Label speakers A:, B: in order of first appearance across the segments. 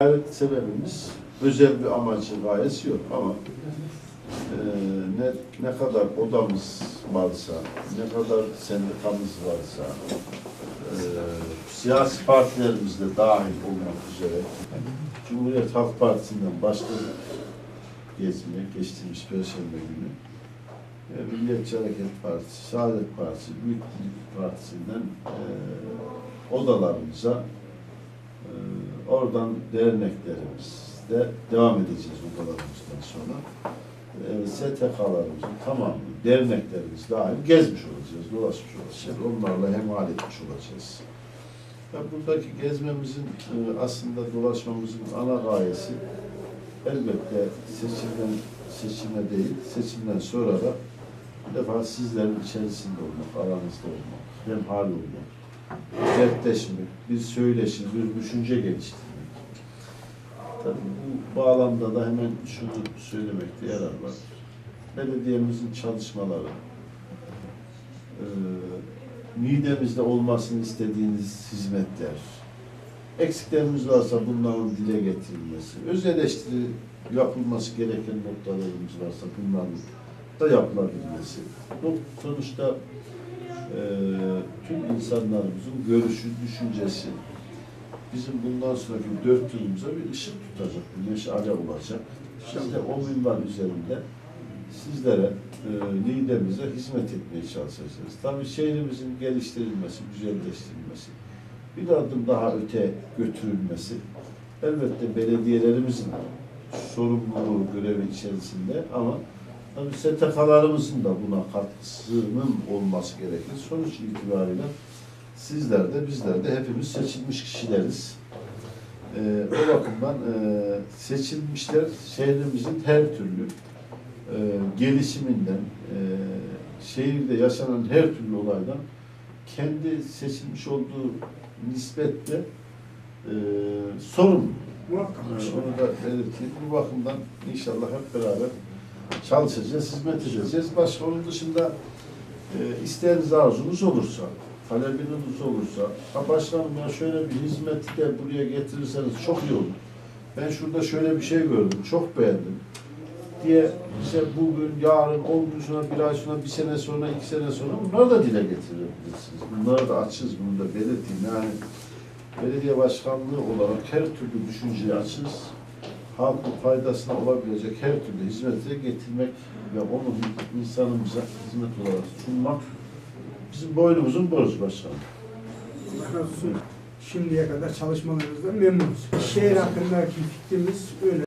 A: Ne
B: sebebimiz özel bir amacı, gayesi yok ama e, ne ne kadar odamız varsa, ne kadar sendikamız varsa, e, siyasi partilerimiz de dahil olmak üzere Cumhuriyet Halk Partisi'nden başladık gezmeye geçtiğimiz Perşembe günü. E, Milliyetçi Hareket Partisi, Saadet Partisi, Büyük Birlik Partisi'nden e, odalarımıza ee, Oradan derneklerimizde devam edeceğiz odalarımızdan sonra. Ee, STK'larımızın tamamını, derneklerimiz dahil gezmiş olacağız, dolaşmış olacağız. Onlarla hemal etmiş olacağız. Ve buradaki gezmemizin e, aslında dolaşmamızın ana gayesi elbette seçimden seçime değil, seçimden sonra da bir defa sizlerin içerisinde olmak, aranızda olmak, hemhal olmak, dertleşmek, bir söyleşim, bir düşünce geliştirmek. Tabii bu bağlamda da hemen şunu söylemekte yarar var. Belediyemizin çalışmaları, midemizde olmasını istediğiniz hizmetler, eksiklerimiz varsa bunların dile getirilmesi, öz eleştiri yapılması gereken noktalarımız varsa bunların da yapılabilmesi. Bu sonuçta e, tüm insanlarımızın görüşü, düşüncesi bizim bundan sonraki dört yılımıza bir ışık tutacak, bir meşale olacak. Biz de o minval üzerinde sizlere, liderimize hizmet etmeye çalışacağız. Tabii şehrimizin geliştirilmesi, güzelleştirilmesi, bir adım daha öte götürülmesi, elbette belediyelerimizin sorumluluğu, görevi içerisinde ama Tabii STK'larımızın da buna katkısının olması gerekir. Sonuç itibariyle sizler de bizler de hepimiz seçilmiş kişileriz. Ee, o bakımdan e, seçilmişler şehrimizin her türlü e, gelişiminden, e, şehirde yaşanan her türlü olaydan kendi seçilmiş olduğu nispetle e, sorumlu.
A: Muhakkak.
B: Ee, Onu da belirteyim. Bu bakımdan inşallah hep beraber çalışacağız, hizmet edeceğiz. Başka onun dışında e, isteğiniz arzunuz olursa, talebiniz olursa, ha başkanım ya şöyle bir hizmeti de buraya getirirseniz çok iyi olur. Ben şurada şöyle bir şey gördüm, çok beğendim diye bize bugün, yarın, on gün sonra, bir ay sonra, bir sene sonra, iki sene sonra bunları da dile getirebilirsiniz. Bunları da açız, bunu da belirteyim. Yani belediye başkanlığı olarak her türlü düşünceyi açız halkın faydasına olabilecek her türlü hizmete getirmek ve onu insanımıza hizmet olarak sunmak bizim boynumuzun borcu başkanım.
A: Allah razı olsun. Şimdiye kadar çalışmalarımızdan memnunuz. Şehir hakkındaki fikrimiz öyle.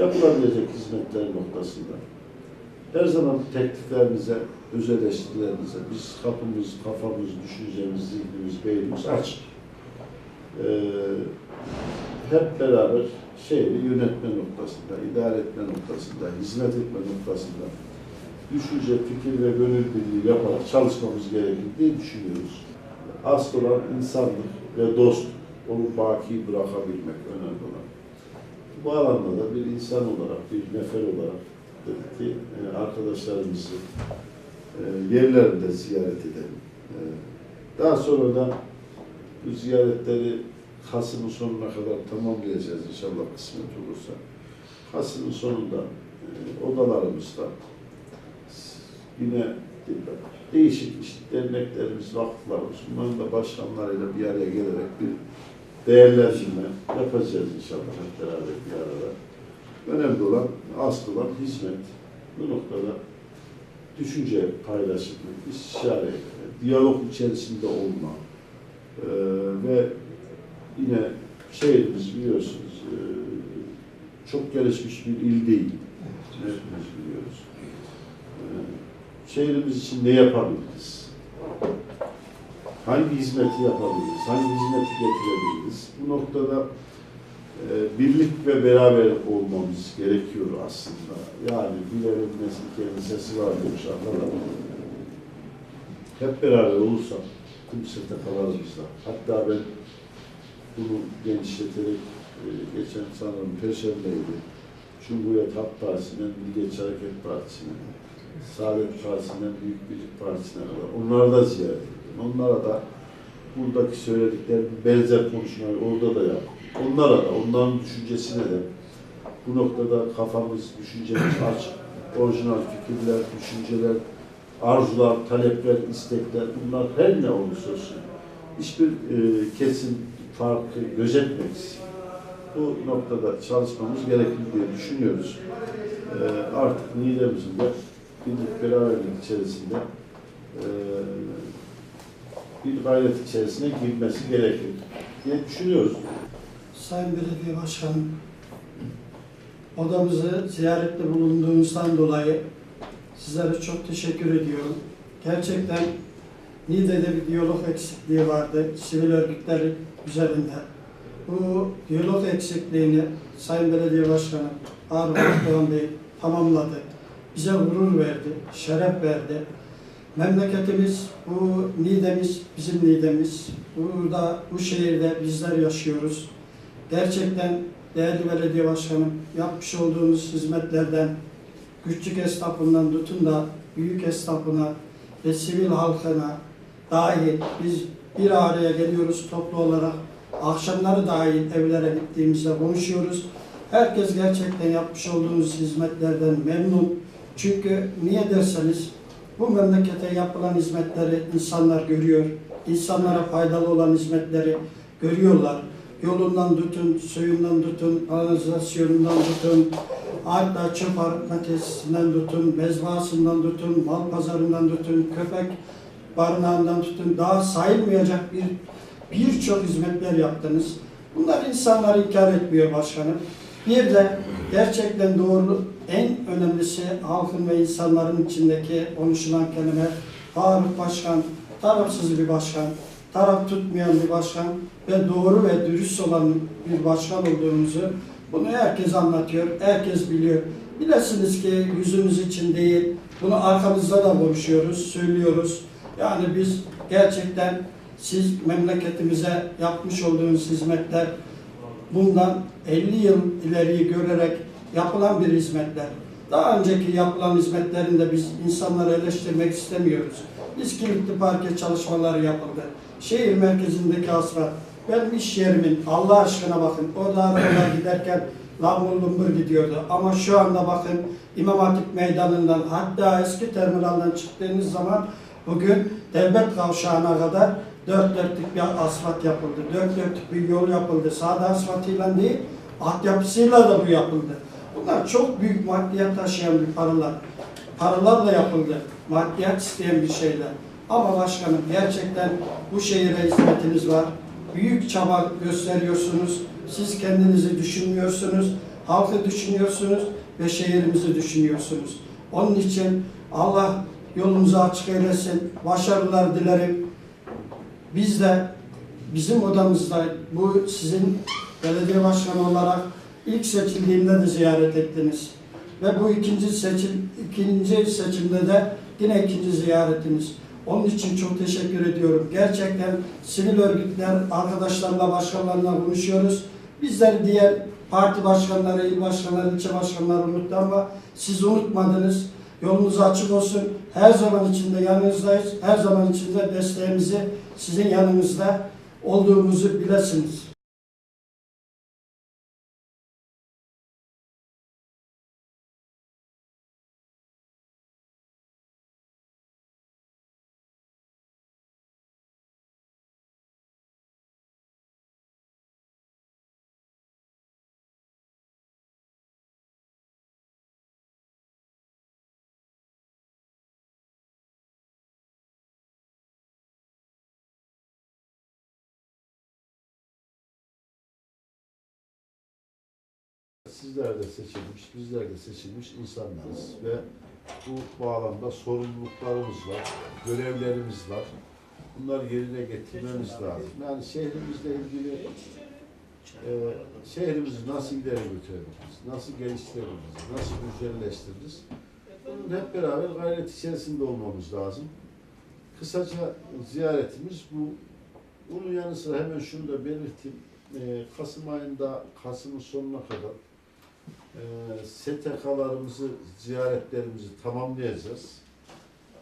B: Yapılabilecek hizmetler noktasında her zaman tekliflerinize, öz eleştirilerinize biz kapımız, kafamız, düşüncemiz, zihnimiz, beynimiz açık. Ee, hep beraber şehri yönetme noktasında, idare etme noktasında, hizmet etme noktasında düşünce, fikir ve gönül birliği yaparak çalışmamız gerekir diye düşünüyoruz. Asıl olan insanlık ve dost, onu baki bırakabilmek önemli olan. Bu alanda da bir insan olarak, bir nefer olarak dedik ki e, arkadaşlarımızı e, yerlerinde ziyaret edelim. E, daha sonra da bu ziyaretleri Kasım'ın sonuna kadar tamamlayacağız inşallah kısmet olursa. Kasım'ın sonunda e, odalarımızda yine değişik işte derneklerimiz, vakıflarımız, bunların da başkanlarıyla bir araya gelerek bir değerlendirme yapacağız inşallah hep beraber bir arada. Önemli olan, asıl olan hizmet. Bu noktada düşünce paylaşımı, istişare, diyalog içerisinde olma Ee, ve yine şehrimiz biliyorsunuz e, çok gelişmiş bir il değil. Hepimiz biliyoruz. Ee, şehrimiz için ne yapabiliriz? Hangi hizmeti yapabiliriz? Hangi hizmeti getirebiliriz? Bu noktada e, birlik ve beraber olmamız gerekiyor aslında. Yani bir elin kendi sesi var demiş Atalar. Hep beraber olursak tüm sırta kalırız da. Hatta ben bunu genişleterek e, geçen sanırım Perşembe'ydi. Cumhuriyet Halk Partisi'nden Milliyetçi Hareket Partisi'ne, Saadet Partisi'nden Büyük Birlik Partisi'ne kadar onları da ziyaret ettim. Onlara da buradaki söyledikleri benzer konuşmayı orada da yaptım. Onlara da, onların düşüncesine de bu noktada kafamız, düşüncemiz açık. Orijinal fikirler, düşünceler, arzular, talepler, istekler bunlar her ne olursa olsun hiçbir e, kesim farkı gözetmeksizin bu noktada çalışmamız gerekli diye düşünüyoruz. E, artık Niğde'mizin de birlik beraberlik içerisinde e, bir gayret içerisine girmesi gerekir diye düşünüyoruz.
C: Sayın Belediye Başkanım, odamızı ziyarette bulunduğunuzdan dolayı sizlere çok teşekkür ediyorum. Gerçekten Niğde'de bir diyalog eksikliği vardı sivil örgütler üzerinde. Bu diyalog eksikliğini Sayın Belediye Başkanı Başkan Bey tamamladı. Bize gurur verdi, şeref verdi. Memleketimiz, bu Niğde'miz, bizim Niğde'miz. Burada, bu şehirde bizler yaşıyoruz. Gerçekten değerli belediye başkanım yapmış olduğunuz hizmetlerden küçük esnafından tutun da büyük esnafına ve sivil halkına dahil biz bir araya geliyoruz toplu olarak. Akşamları dahil evlere gittiğimizde konuşuyoruz. Herkes gerçekten yapmış olduğunuz hizmetlerden memnun. Çünkü niye derseniz bu memlekete yapılan hizmetleri insanlar görüyor. İnsanlara faydalı olan hizmetleri görüyorlar yolundan tutun, suyundan tutun, kanalizasyonundan tutun, hatta çöp arıtma tesisinden tutun, mezbahasından tutun, mal pazarından tutun, köpek barınağından tutun, daha sayılmayacak bir birçok hizmetler yaptınız. Bunlar insanlar inkar etmiyor başkanım. Bir de gerçekten doğru en önemlisi halkın ve insanların içindeki konuşulan kelime Faruk Başkan, tarafsız bir başkan, taraf tutmayan bir başkan ve doğru ve dürüst olan bir başkan olduğumuzu bunu herkes anlatıyor, herkes biliyor. Bilesiniz ki yüzümüz için değil, bunu arkamızda da konuşuyoruz, söylüyoruz. Yani biz gerçekten siz memleketimize yapmış olduğunuz hizmetler bundan 50 yıl ileriyi görerek yapılan bir hizmetler. Daha önceki yapılan hizmetlerinde biz insanları eleştirmek istemiyoruz. Biz kilitli parke çalışmaları yapıldı. Şehir merkezindeki asfalt. Benim iş yerimin Allah aşkına bakın o da arabalar giderken lambur lumbur gidiyordu. Ama şu anda bakın İmam Hatip Meydanı'ndan hatta eski terminalden çıktığınız zaman bugün Devlet Kavşağı'na kadar dört dörtlük bir asfalt yapıldı. Dört dörtlük bir yol yapıldı. Sade asfaltıyla değil, altyapısıyla da bu yapıldı. Bunlar çok büyük maddiyat taşıyan bir paralar. Paralarla yapıldı. Maddiyat isteyen bir şeyler. Ama başkanım gerçekten bu şehire hizmetiniz var. Büyük çaba gösteriyorsunuz. Siz kendinizi düşünmüyorsunuz. Halkı düşünüyorsunuz ve şehrimizi düşünüyorsunuz. Onun için Allah yolumuzu açık eylesin. Başarılar dilerim. Biz de bizim odamızda bu sizin belediye başkanı olarak ilk seçildiğimde de ziyaret ettiniz. Ve bu ikinci seçim ikinci seçimde de yine ikinci ziyaretiniz. Onun için çok teşekkür ediyorum. Gerçekten sivil örgütler arkadaşlarla, başkanlarla konuşuyoruz. Bizler diğer parti başkanları, il başkanları, ilçe başkanları unuttu ama siz unutmadınız. Yolunuz açık olsun. Her zaman içinde yanınızdayız. Her zaman içinde desteğimizi sizin yanınızda olduğumuzu bilesiniz.
B: Sizler de seçilmiş, bizler de seçilmiş insanlarız ve bu bağlamda sorumluluklarımız var, görevlerimiz var. Bunları yerine getirmemiz lazım. Yani şehrimizle ilgili e, şehrimizi nasıl ileri götürebiliriz, nasıl geliştirebiliriz, nasıl güzelleştiririz? Bunun hep beraber gayret içerisinde olmamız lazım. Kısaca ziyaretimiz bu. Bunun yanı sıra hemen şunu da belirteyim. Ee, Kasım ayında, Kasım'ın sonuna kadar e, STK'larımızı, ziyaretlerimizi tamamlayacağız.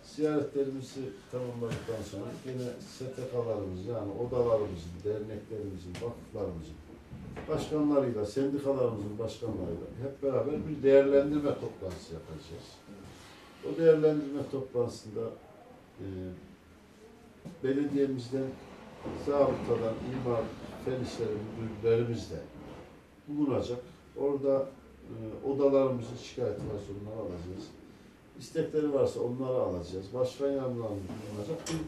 B: Ziyaretlerimizi tamamladıktan sonra yine STK'larımız yani odalarımızın, derneklerimizin, vakıflarımızın başkanlarıyla, sendikalarımızın başkanlarıyla hep beraber bir değerlendirme toplantısı yapacağız. O değerlendirme toplantısında e, belediyemizden, zabıtadan, imar, fen işleri müdürlerimiz de bulunacak. Orada odalarımızın şikayeti varsa onları alacağız. İstekleri varsa onları alacağız. Başkan yardımcılarımız bulunacak. Bir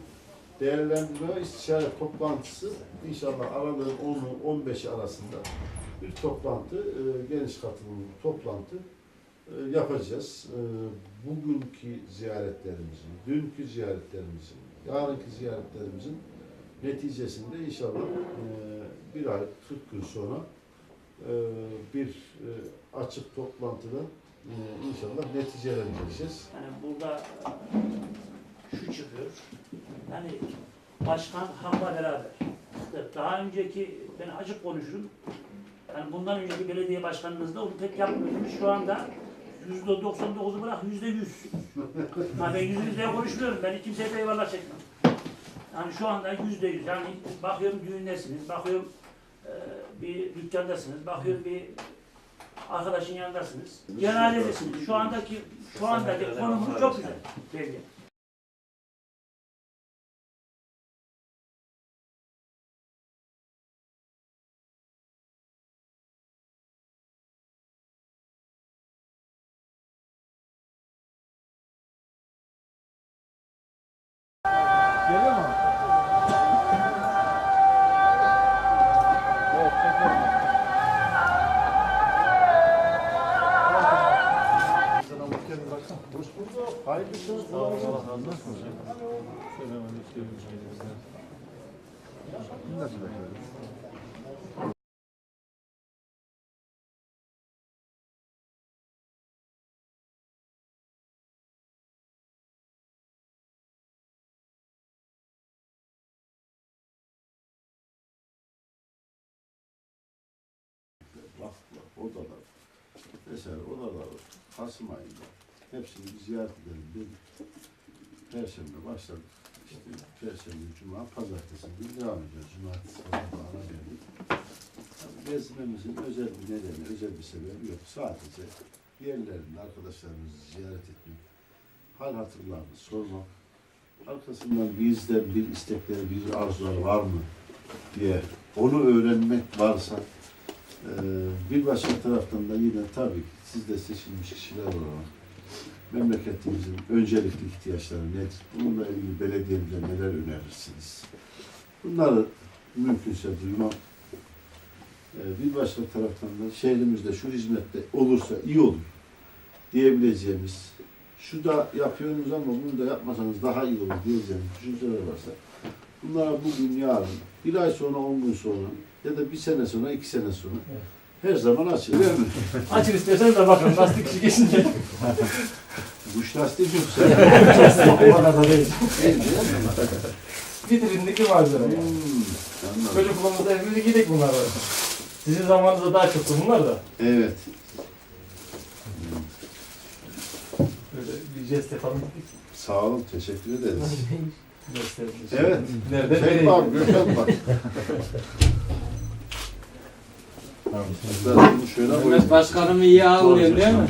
B: değerlendirme istişare toplantısı inşallah aralığın 10'u 15'i arasında bir toplantı, e, geniş katılımlı toplantı e, yapacağız. E, bugünkü ziyaretlerimizin, dünkü ziyaretlerimizin, yarınki ziyaretlerimizin neticesinde inşallah bir ay, 40 gün sonra bir e, açık toplantıda e, inşallah neticelendireceğiz.
D: Yani burada şu çıkıyor. Yani başkan halkla beraber. Daha önceki ben açık konuşurum. Yani bundan önceki belediye başkanımızda onu pek yapmıyorduk. Şu anda yüzde 99'u bırak yüzde yüz. Ha ben yüzde yüzde konuşmuyorum. Ben kimseye de eyvallah çekmem. Yani şu anda yüzde yüz. Yani bakıyorum düğündesiniz, bakıyorum e, bir dükkandasınız, bakıyorum bir arkadaşın yanındasınız. Cenazedesiniz. Şu andaki şu andaki konumu çok güzel. Belli.
B: Hoş bulduk. Hayırlı çalışmalar. Vakıflar, odalar, vesaire odalar Kasım ayında hepsini bir ziyaret edelim dedik. Perşembe başladık. İşte Perşembe, Cuma, Pazartesi günü devam ediyoruz. Cumartesi, Pazartesi ara verdik. Gezmemizin özel bir nedeni, özel bir sebebi yok. Sadece yerlerinde arkadaşlarımızı ziyaret etmek, hal hatırlarını sormak, arkasından bizden bir istekleri, bir arzular var mı diye onu öğrenmek varsa bir başka taraftan da yine tabii ki siz de seçilmiş kişiler olarak memleketimizin öncelikli ihtiyaçları nedir? Bununla ilgili belediyemize neler önerirsiniz? Bunları mümkünse duymak. Ee, bir başka taraftan da şehrimizde şu hizmette olursa iyi olur diyebileceğimiz şu da yapıyorsunuz ama bunu da yapmasanız daha iyi olur diyeceğimiz düşünceler varsa bunlara bugün, yarın, bir ay sonra, on gün sonra ya da bir sene sonra, iki sene sonra her zaman açılır.
E: Açın istiyorsanız da bakın lastik işi geçince.
B: Kuş lastiği yoksa.
E: o kadar da değil. Vitrindeki malzeme.
B: Hmm,
E: yani.
B: anladım.
E: Çocukluğumuzda hepimiz giydik bunları. Sizin zamanınızda daha çoktu bunlar da.
B: Evet.
E: Böyle bir jest yapalım dedik.
B: Sağ olun, teşekkür ederiz.
E: Gösterelim.
B: Evet.
E: Nerede?
B: Çek
E: Nereye
B: bak,
E: gidiyor?
B: Gökhan bak. Ben bunu şöyle koyayım.
F: Mehmet Başkanım iyi ağırlıyor değil mi?